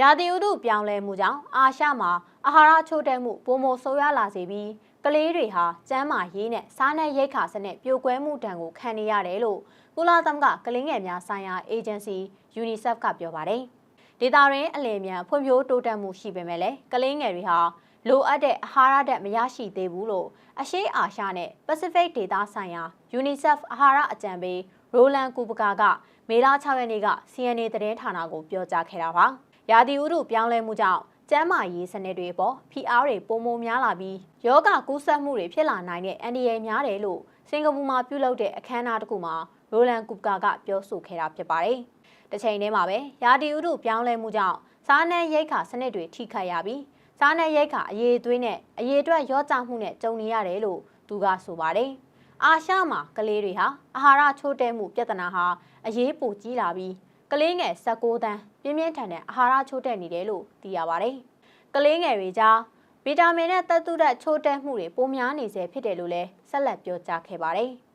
ရာသီဥတုပြောင်းလဲမှုကြောင့်အာရှမှာအာဟာရချို့တဲ့မှုပုံမဆိုးရလာစေပြီးကလေးတွေဟာကျန်းမာရေးနဲ့စားနပ်ရိက္ခာစနစ်ပြိုကွဲမှုတံကိုခံနေရတယ်လို့ကုလသမဂ္ဂကလေးငယ်များဆိုင်ရာအေဂျင်စီ UNICEF ကပြောပါတယ်။ဒေတာရင်းအလယ်မြန်ဖွံ့ဖြိုးတိုးတက်မှုရှိပေမဲ့လည်းကလေးငယ်တွေဟာလိုအပ်တဲ့အာဟာရဓာတ်မရရှိသေးဘူးလို့အရှေ့အာရှနဲ့ Pacific ဒေသဆိုင်ရာ UNICEF အာဟာရအကြံပေးရိုလန်ကူပကာကမေလ6ရက်နေ့က CNA သတင်းဌာနကိုပြောကြားခဲ့တာပါ။ ရာသီဥတုပြောင်းလဲမှုကြောင့်ကျန်းမာရေးစနစ်တွေပေါ်ဖိအားတွေပုံမများလာပြီးယောဂကူးစက်မှုတွေဖြစ်လာနိုင်တဲ့အန္တရာယ်များတယ်လို့စင်ကာပူမှာပြုလုပ်တဲ့အခမ်းအနားတစ်ခုမှာရိုလန်ကူပကာကပြောဆိုခဲ့တာဖြစ်ပါတယ်။တစ်ချိန်တည်းမှာပဲရာသီဥတုပြောင်းလဲမှုကြောင့်စားနပ်ရိက္ခာစနစ်တွေထိခိုက်ရပြီးစားနပ်ရိက္ခာအရေးသွေးနဲ့အရေးအတွက်ရော့ကျမှုနဲ့ကြုံနေရတယ်လို့သူကဆိုပါတယ်။အာရှမှာကလေးတွေဟာအာဟာရချိုးတဲမှုပြဿနာဟာအရေးပိုကြီးလာပြီး ကလေးငယ်16တန်းပြင်းပြင်းထန်ထန်အာဟာရချိုးတက်နေတယ်လို့သိရပါတယ်။ကလေးငယ်တွေကြားဗီတာမင်နဲ့သတ္တုဓာတ်ချိုးတက်မှုတွေပိုများနေစေဖြစ်တယ်လို့လည်းဆက်လက်ပြောကြားခဲ့ပါတယ်။